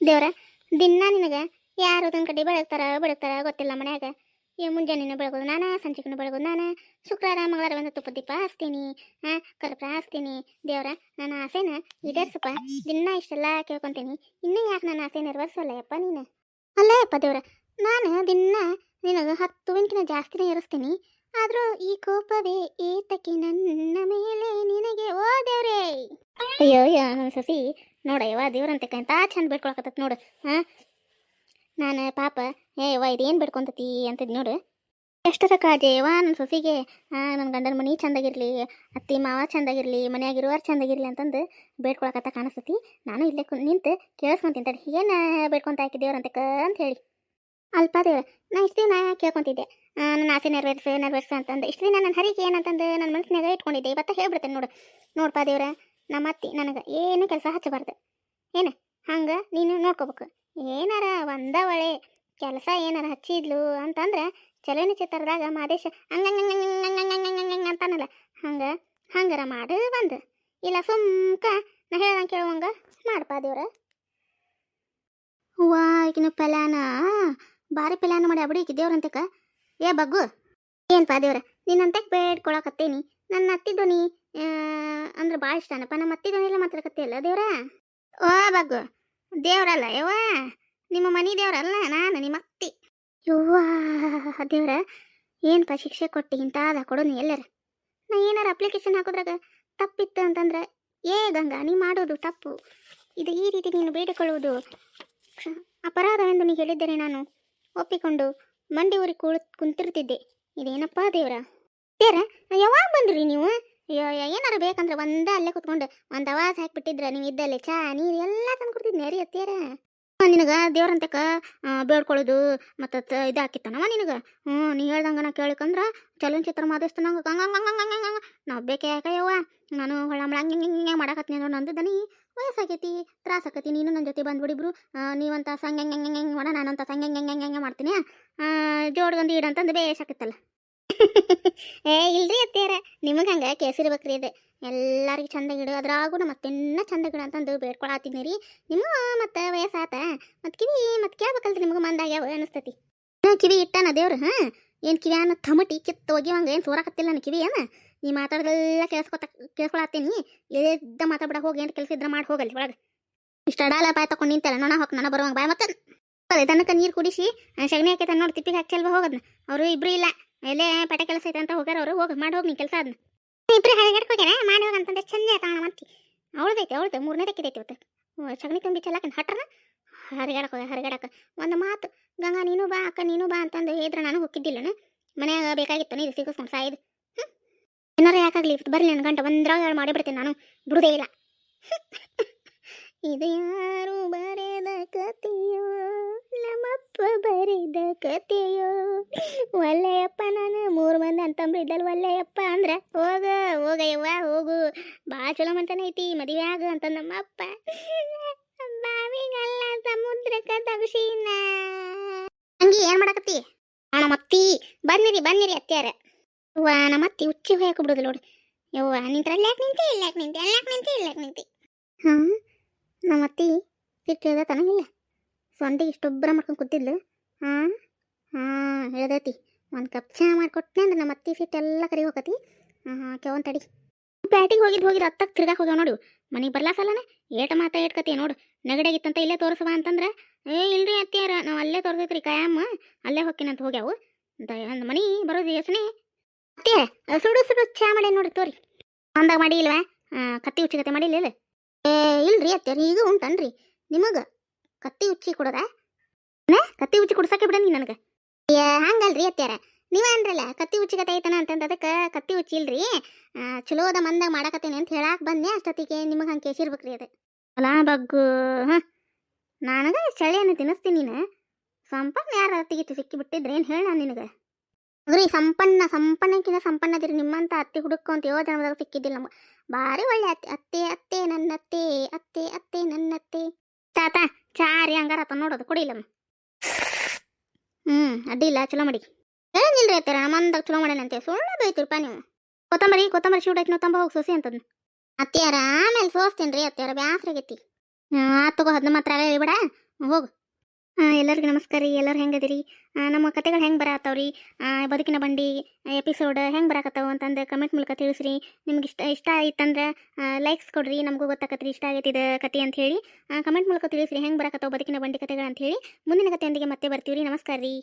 ದೇವ್ರ, ದಿನ ನಿನಗೆ ಯಾರು ತನ್ನ ಕಡೆ ಬೆಳಗ್ತಾರ ಬೆಳಗ್ತಾರ ಗೊತ್ತಿಲ್ಲ ಮನ್ಯಾಗ. ಏ, ಮುಂಜಾನೆ ಬೆಳಗೋದು ನಾನು ಸಂಜೆಗೂ ಬೆಳಗೋದು ನಾನು. ಶುಕ್ರವಾರ, ಮಂಗಳವಾರ ಒಂದು ತುಪ್ಪ ದೀಪ ಹಾಸ್ತೀನಿ ಹಾಂ ಕರ್ಪೂರ ಹಾಸ್ತೀನಿ ದೇವ್ರ, ನನ್ನ ಆಸೆನ ಈಡೇರ್ಸಪ್ಪ. ದಿನ ಇಷ್ಟೆಲ್ಲ ಕೇಳ್ಕೊತೀನಿ. ಇನ್ನೂ ಯಾಕೆ ನನ್ನ ಆಸೆ ನೆರವೇರಿಸಲ್ಲ ಯಪ್ಪ ನೀನು? ಅಲ್ಲೇ ಯಪ್ಪ ದೇವ್ರ, ನಾನು ದಿನ ನಿನಗೆ ಹತ್ತು ಮಿಂಟಿನ ಜಾಸ್ತಿನೇ ಇರಿಸ್ತೀನಿ ಆದರೂ ಈ ಕೋಪವೇ ಏತಕ್ಕೆ ನನ್ನ ಮೇಲೆ ನಿನಗೆ, ಓ ದೇವ್ರೇ! ಅಯ್ಯೋ ಅಯ್ಯೋ ಸಸಿ. ನೋಡ ಯವ್ವ, ದೇವ್ರಂತೆ ಕಂತ ಚಂದ ಬೇಡ್ಕೊಳಕತ್ತ ನೋಡು. ಹಾಂ? ನಾನು ಪಾಪ, ಏ ಯವ್ವ, ಇದೇನು ಬೇಡ್ಕೊಂತತಿ ಅಂತಿದ್ ನೋಡು. ಎಷ್ಟರ ಕಾಜೆ ಯವ್ವ ನನ್ನ ಸೊಸಿಗೆ? ನನ್ನ ಗಂಡನ ಮನೆ ಚಂದಾಗಿರ್ಲಿ, ಅತ್ತಿ ಮಾವ ಚಂದಾಗಿರ್ಲಿ ಮನೆಯಾಗಿರುವಾರು ಚಂದಾಗಿರ್ಲಿ ಅಂತಂದು ಬೇಡ್ಕೊಳಕತ್ತ ಕಾಣಿಸ್ತತಿ ನಾನು ಇಲ್ಲೇ ಕು ನಿಂತು ಕೇಳಿಸ್ಕೊಂತೀನಿ ತಡಿ ಏನು ಬೇಡ್ಕೊಂತ ಹಾಕಿ ದೇವ್ರಂತೆ ಅಂತ ಹೇಳಿ. ಅಲ್ಪ ದೇವ್ರ ನಾ ಇಷ್ಟು ದಿನ ಕೇಳ್ಕೊತಿದ್ದೆ. ನನ್ನ ಆಸೆ ನೆರವೇರಿಸು ನೆರವೇರಿಸು ಅಂತಂದು. ಇಷ್ಟು ದಿನ ನನ್ನ ಹರಿಗೆ ಏನಂತಂದು ನನ್ನ ಮನಸ್ಸಿನಾಗ ಇಟ್ಕೊಂಡಿದ್ದೆ. ಇವತ್ತು ಹೇಳ್ಬಿಡ್ತೇನೆ ನೋಡು. ನೋಡ್ಪಾ ದೇವ್ರ ನಮ್ಮ ಅತ್ತಿ ನನಗೆ ಏನು ಕೆಲಸ ಹಚ್ಚಬಾರ್ದು. ಏನು? ಹಂಗೆ ನೀನು ನೋಡ್ಕೋಬೇಕು. ಏನಾರ ಒಂದ ಒಳೆ ಕೆಲಸ ಏನಾರ ಹಚ್ಚಿದ್ಲು ಅಂತಂದ್ರೆ ಚಲನಚಿತ್ರದಾಗ ಮಾದೇಶ ಹಂಗಂಗ ಅಂತಾನಲ್ಲ ಹಂಗೆ ಹಂಗಾರ ಮಾಡು ಬಂದು ಇಲ್ಲ ಸುಮ್ಕ ನಾ ಹೇಳ್ದಂಗೆ ಕೇಳುವಂಗ ಮಾಡಪ್ಪ ದೇವ್ರ ವಾ ಈಗಿನ ಪಲಾನ ಭಾರಿ ಪಲಾನ ಮಾಡಿ ಅಬಡಿಕಿ ಅಂತಕ ಏ ಬಗ್ಗು ಏನ್ಪಾ ದೇವ್ರ ನಿನ್ನಂತಕ್ಕೆ ಬೇಡ್ಕೊಳಕತ್ತೀನಿ ನನ್ನ ಅತ್ತಿದ್ದು ನೀ ಅಂದ್ರೆ ಭಾಳ ಇಷ್ಟನಪ್ಪ ಮಾತ್ರ ಕತ್ತೆ ಅಲ್ಲ ದೇವ್ರ? ಓ ಬಗ್ಗು, ದೇವ್ರಲ್ಲ ಯವ್ವ? ನಿಮ್ಮ ಮನಿ ದೇವ್ರಲ್ಲ ನಾನು, ನಿಮ್ಮ ಅತ್ತಿ. ಯವ್ವ, ದೇವ್ರ ಏನಪ್ಪ ಶಿಕ್ಷೆ ಕೊಟ್ಟು ಇಂತಾದ ಕೊಡೋನು ಎಲ್ಲರ? ನಾ ಏನಾರ ಅಪ್ಲಿಕೇಶನ್ ಹಾಕೋದ್ರಾಗ ತಪ್ಪಿತ್ತು ಅಂತಂದ್ರೆ, ಏ ಗಂಗಾ, ನೀ ಮಾಡೋದು ತಪ್ಪು. ಇದು ಈ ರೀತಿ ನೀನು ಬೇಡಿಕೊಳ್ಳುವುದು ಅಪರಾಧವೆಂದು ನೀ ಹೇಳಿದ್ದರೆ ನಾನು. ಒಪ್ಪಿಕೊಂಡು ಮಂಡಿ ಊರಿ ಕುಳಿತು ಕುಂತಿರ್ತಿದ್ದೆ. ಇದೇನಪ್ಪ ದೇವ್ರ? ದೇವ್ರ ಯಾವಾಗ ಬಂದ್ರಿ ನೀವು? ಏನಾರ ಬೇಕಂದ್ರೆ ಒಂದೇ ಅಲ್ಲೇ ಕುತ್ಕೊಂಡು ಒಂದು ಅವಾಜ್ ಹಾಕ್ಬಿಟ್ಟಿದ್ರ ನೀವು ಇದ್ದಲ್ಲಿ ಚಾ, ನೀರು ಎಲ್ಲ ತಂದು ಕೊಡ್ತಿದ್ನೆ ರೀ ಅತ್ತೇರ ನಿನಗೆ ದೇವ್ರಂತಕ ಬೇಡ್ಕೊಳ್ಳೋದು ಮತ್ತು ಇದು ಹಾಕಿತ್ತನವ ನಿನಗೆ? ಹ್ಞೂ ನೀ ಹೇಳ್ದಂಗೆ ನಾ ಕೇಳಿಕಂದ್ರೆ ಚಲನಚಿತ್ರ ಮಾದೇಸ್ತ ನಂಗೆ ಹಂಗ ನಾವು ಬೇಕೇ ಯಾಕಯ್ಯವ್ವ? ನಾನು ಹೊಳ್ಳಂಬಳ ಹಂಗೆ ಹಿಂಗೆ ಹಿಂಗೆ ಮಾಡಕತ್ನಿ ಅಂದ್ರೆ ನಂದು ದನಿ ವಯಸ್ಸಾಗೈತಿ ತ್ರಾಸ ಆಕತಿ ನೀನು ನನ್ನ ಜೊತೆ ಬಂದ್ಬಿಡಿಬ್ರು. ನೀವಂತ ಸಂಗ್ ಹೆಂಗೆ ಹೆಂಗೆ ಹೆಂಗೆ ಮಾಡ, ನಾನಂತ ಸಂಗ್ ಹೆಂಗೆ ಹೆಂಗೆ ಹೆಂಗೆ ಮಾಡ್ತೀನಿ ಜೋಡ್ಗಂದು ಅಂತಂದು ಬೇಸಾಕತ್ತಲ್ಲ ಏ, ಇಲ್ರಿ ಅತ್ತೆಯರ. ನಿಮಗೆ ಹಂಗೆ ಕೇಸಿರ್ಬೇಕ್ರಿ ಇದು. ಎಲ್ಲರಿಗೂ ಚಂದ ಗಿಡ ಅದ್ರಾಗೂ ನಮ್ಮ ಮತ್ತೆನ್ನ ಚಂದ ಗಿಡ ಅಂತಂದು ಬೇಡ್ಕೊಳತ್ತೀನಿ ರೀ. ನಿಮ್ಮ ಮತ್ತೆ ವಯಸ್ಸಾತ? ಮತ್ತು ಕಿವಿ, ಮತ್ತೆ ಕೇಳ್ಬೇಕಲ್ರಿ ನಿಮ್ಗೆ ಮಂದಾಗ್ಯಾವ ಅನಿಸ್ತತಿ. ಇನ್ನೂ ಕಿವಿ ಇಟ್ಟಾನ ದೇವ್ರು, ಹಾಂ? ಏನು ಕಿವಿ ತಮಟಿ ಥಮಟಿ ಕಿತ್ತು ಒಗಿವಂಗೆ ಏನು ಸೋರಾಕತ್ತಿಲ್ಲ ನನ್ನ ಕಿವಿ ಏನ ನೀ ಮಾತಾಡೋದೆಲ್ಲ ಕೇಳಿಸ್ಕೊತ ಕೇಳ್ಕೊಳತ್ತೀನಿ ಎದ್ದ ಮಾತಾಡ್ಬಿಡ, ಹೋಗಿ ಏನು ಕೆಲಸ ಇದ್ರೆ ಮಾಡಿ ಹೋಗಲ್ಲಿ ಒಳಗೆ. ಇಷ್ಟು ಅಡಾಲ ಬಾಯ್ ತಗೊಂಡು ನಿಂತಲ್ಲ, ನೋಣ ಹೋಗಿ ನನ್ನ ಬರುವಂಗ ಬಾಯ್. ಮತ್ತೆ ದನಕ್ಕೆ ನೀರು ಕುಡಿಸಿ ಸಗಣಿ ಹಾಕೈತೆ ನೋಡಿ, ತಿಪ್ಪಿಗೆ ಹಾಕಿ ಹೋಗೋದನ್ನ ಅವರು ಇಬ್ರು ಇಲ್ಲ. ಎಲ್ಲೇ ಪಟ ಕೆಲಸ ಐತೆ ಅಂತ ಹೋಗ್ಯಾರ ಅವರು. ಹೋಗಿ ಮಾಡಿ ಹೋಗಿ ನೀ ಕೆಲಸ ಅದನ್ನ ಇಬ್ಬರು ಹಳಗಡ್ಕ ಹೋಗ್ಯಾರ ಮಾಡಿ ಹೋಗ ಅಂತಂದ್ರೆ ಚಂದ ತಾಣ ಮತ್ತೆ. ಅವಳದೈತೆ, ಅವಳದು. ಮೂರನೇ ದಕ್ಕಿದೈತೆ ಇವತ್ತು. ಸಗಣಿ ತುಂಬಿ ಚೆಲ್ಲಾಕನ್ ಹಟ್ರ ಹರಿಗಾಡಕ್ಕೆ ಹೋಗ ಹರಿಗಾಡಕ್ಕೆ ಒಂದು ಮಾತು, ಗಂಗಾ ನೀನು ಬಾ, ಅಕ್ಕ ನೀನು ಬಾ ಅಂತಂದು ಹೇಳಿದ್ರೆ ನಾನು ಹೋಗಿದ್ದಿಲ್ಲನ ಮನ್ಯಾಗ ಬೇಕಾಗಿತ್ತು ನೀರು ಸಿಗಿಸ್ಕೊಂಡು ಸಾಯ್ದು? ಹ್ಞೂ ಏನಾರು ಯಾಕಾಗಲಿ ಇವತ್ತು ಬರಲಿ ನನ್ನ ಗಂಟೆ ಮಾಡಿ ಮಾಡಿಬಿಡ್ತೀನಿ ನಾನು. ಬಿಡುದೇ ಇಲ್ಲ. ಇದು ಯಾರು ಬರೆದ ಕತೆಯೋ? ನಮ್ಮಪ್ಪ ಬರೆದ ಕತೆಯೋ? ಒಲೆ ಇದ್ದಲ್ಲ ಒಳ್ಳೆಯಪ್ಪ ಅಂದ್ರೆ, ಹೋಗ, ಹೋಗಯ್ಯವ್ವ, ಹೋಗು. ಭಾಳ ಚಲೋ ಮಂತಾನೆ ಐತಿ, ಮದುವೆ ನಮ್ಮ ಅಂತ ನಮ್ಮಪ್ಪ ಬಾವಿಗಲ್ಲ ಸಮುದ್ರಕ್ಕ ತಗಸಿನ. ಹಂಗಿ ಏನು ಮಾಡಕತ್ತಿ? ನಮ್ಮತ್ತಿ ಬನ್ನಿರಿ ಬನ್ನಿರಿ ಅತ್ತಿಯಾರ. ಅವ್ವ ನಮ್ಮತ್ತಿ ಉಚ್ಚಿ ಹೋಯಕ್ಕೆ ಬಿಡುದಿಲ್ಲ ನೋಡಿ. ಯವ್ವ, ನಿಂತ್ರ ಅಲ್ಲಾಕ್ ನಿಂತಿ, ಇಲ್ಲಾಕ್ ನಿಂತಿ, ಅಲ್ಲಾಕ್ ನಿಂತಿ, ಇಲ್ಲಾಕ್ ನಿಂತಿ. ಹಾಂ ನಮ್ಮತ್ತಿ ಹೇಳ್ದ ತನಗಿಲ್ಲ ಸೊಂಡಿಗೆ ಇಷ್ಟೊಬ್ಬರ ಮಾಡ್ಕೊಂಡು ಕೂತಿದ್ಲು. ಹಾಂ ಹಾಂ ಹೇಳ್ದೈತಿ ಒಂದು ಕಪ್ ಚಹಾ ಮಾಡಿಕೊಟ್ನೆ ಅಂದ್ರೆ ನಮ್ಮ ಅತ್ತಿ ಸಿಟ್ಟೆಲ್ಲ ಕರಿ ಹೋಗತಿ. ಕೆವನ್ ತಡಿ. ಪ್ಯಾಟಿಗೆ ಹೋಗಿದ್ದು ಹೋಗಿದ್ದು ಹತ್ತಕ್ಕೆ ತಿರ್ಗಾಕ ಹೋಗ್ಯಾವ ನೋಡು. ಮನೆಗೆ ಬರ್ಲಾಸಲ್ಲನೆ ಏಟ ಮಾತಾ ಏಟ್ಕತಿ ನೋಡು. ನೆಗಡಿಯಾಗಿತ್ತಂತ ಇಲ್ಲೇ ತೋರಿಸುವ ಅಂತಂದ್ರೆ, ಏ, ಇಲ್ರಿ ಅತ್ತಿಯಾರ, ನಾವು ಅಲ್ಲೇ ತೋರಿಸೈತ್ರಿ ಕಾಯಮ್ಮ. ಅಲ್ಲೇ ಹೋಗ್ತೀನಂತ ಹೋಗ್ಯಾವು. ಒಂದು ಮನೆ ಬರೋದು ಯೋಚನೆ. ಅತ್ತೆ ಸುಡು ಸುಡು ಚಾ ಮಾಡಿ ನೋಡಿ ತೋರಿ. ಅಂದಾಗ ಮಾಡಿ ಇಲ್ವಾ? ಕತ್ತಿ ಕತ್ತಿ ಉಚ್ಚಿಗತೆ ಮಾಡಿಲ್ಲ ಇಲ್ಲ? ಏ, ಇಲ್ರಿ ಅತ್ತಿ ಈಗ ಉಂಟನ್ರಿ. ನಿಮಗೆ ಕತ್ತಿ ಉಚ್ಚಿ ಕೊಡೋದಾ? ಕತ್ತಿ ಉಚ್ಚಿ ಕೊಡ್ಸಕ್ಕೆ ಬಿಡ ನೀ ನನಗೆ. ಹಂಗಲ್ರಿ ಅತ್ಯಾರ ನೀವ ಕತ್ತಿ ಉಚ್ಚಿಗತೆ ಐತನ ಅಂತಂದ ಅದಕ್ಕೆ ಕತ್ತಿ ಆ, ಚಲೋದ ಮಂದಾಗ ಮಾಡಕತ್ತೇನೆ ಅಂತ ಹೇಳಾಕ ಬಂದೆ ಅಷ್ಟೊತ್ತಿಗೆ ನಿಮಗೆ ಹಂಗೆ ಕೇಸಿರ್ಬೇಕ್ರಿ ಅದು. ಹೊಲ ಬಗ್ಗು ಹಾಂ. ನನಗೆ ಚಳಿಯನ್ನು ತಿನ್ನಿಸ್ತೀನಿ ನೀನು. ಸಂಪನ್ನ ಯಾರ ತೆಗಿತು ಸಿಕ್ಕಿ ಬಿಟ್ಟಿದ್ರೆ ಏನು ಹೇಳ ನಾನು ನಿನಗೆ? ಅದ್ರಿ ಸಂಪನ್ನ ಸಂಪನ್ನಕ್ಕಿಂತ ಸಂಪನ್ನದಿರಿ ನಿಮ್ಮಂತ ಅತ್ತಿ ಹುಡುಕು ಅಂತ ಏಳು ಜನ್ಮದಾಗ ಸಿಕ್ಕಿದ್ದಿಲ್ಲ ನಮ್ಗೆ. ಭಾರಿ ಒಳ್ಳೆ ಅತ್ತೆ ಅತ್ತೆ ಅತ್ತೆ ನನ್ನತ್ತೆ ಅತ್ತೆ ಅತ್ತೆ ನನ್ನತ್ತೆ. ತಾತ ಚಾರಿ ಹಂಗಾರ ಆತ ನೋಡೋದು ಕುಡಿಲಮ್ಮ ಹ್ಞೂ ಅಡ್ಡಿಲ್ಲ ಚಲೋ ಮಾಡಿ. ಏನಿಲ್ರಿ ಅತ್ತಾರ ನಮ್ಮಂದಾಗ ಚಲೋ ಮಾಡ್ಯಾನಂತೆ ಸುಳ್ಳು ಬೈತಿರಪ್ಪ ನೀವು. ಕೊತ್ತಂಬರಿ ಕೊತ್ತಂಬರಿ ಶೂಟ್ ಐತಿ ತಂಬ ಹೋಗಿ ಸೊಸಿ ಅಂತಂದು. ಅತ್ತೆಯಾರ ಆಮೇಲೆ ಸೋಸ್ತೀನಿ ರೀ ಅತ್ತೆಯಾರ ಬ್ಯಾಸ್ರಾಗೈತಿ. ಆತ್ ತಗೋ ಹದ್ನ ಮಾತ್ರ ಆಗಲಿ ಬಿಡ ಹೋಗು. ಎಲ್ಲರಿಗೂ ನಮಸ್ಕಾರ ರೀ. ಎಲ್ಲರೂ ಹೆಂಗದಿರಿ ನಮ್ಮ ಕತೆಗಳು ಹೆಂಗೆ ಬರತ್ತಾವ್ರಿ ಬದುಕಿನ ಬಂಡಿ ಎಪಿಸೋಡ್ ಹೆಂಗೆ ಬರಾಕತ್ತಾವ ಅಂತಂದು ಕಮೆಂಟ್ ಮೂಲಕ ತಿಳಿಸ್ರಿ. ನಿಮ್ಗೆ ಇಷ್ಟ ಇಷ್ಟ ಆಯ್ತಂದ್ರೆ ಲೈಕ್ಸ್ ಕೊಡ್ರಿ. ನಮಗೂ ಗೊತ್ತಾಕತ್ರಿ ಇಷ್ಟ ಆಗೈತಿ ಇದು ಕತೆ ಅಂತ ಹೇಳಿ. ಕಮೆಂಟ್ ಮೂಲಕ ತಿಳಿಸ್ರಿ ಹೆಂಗೆ ಬರಾಕತ್ತಾವ ಬದುಕಿನ ಬಂಡಿ ಕತೆಗಳು ಅಂತ ಹೇಳಿ. ಮುಂದಿನ ಕತೆಯೊಂದಿಗೆ ಮತ್ತೆ ಬರ್ತೀವಿ ರೀ ನಮಸ್ಕಾರ ರೀ.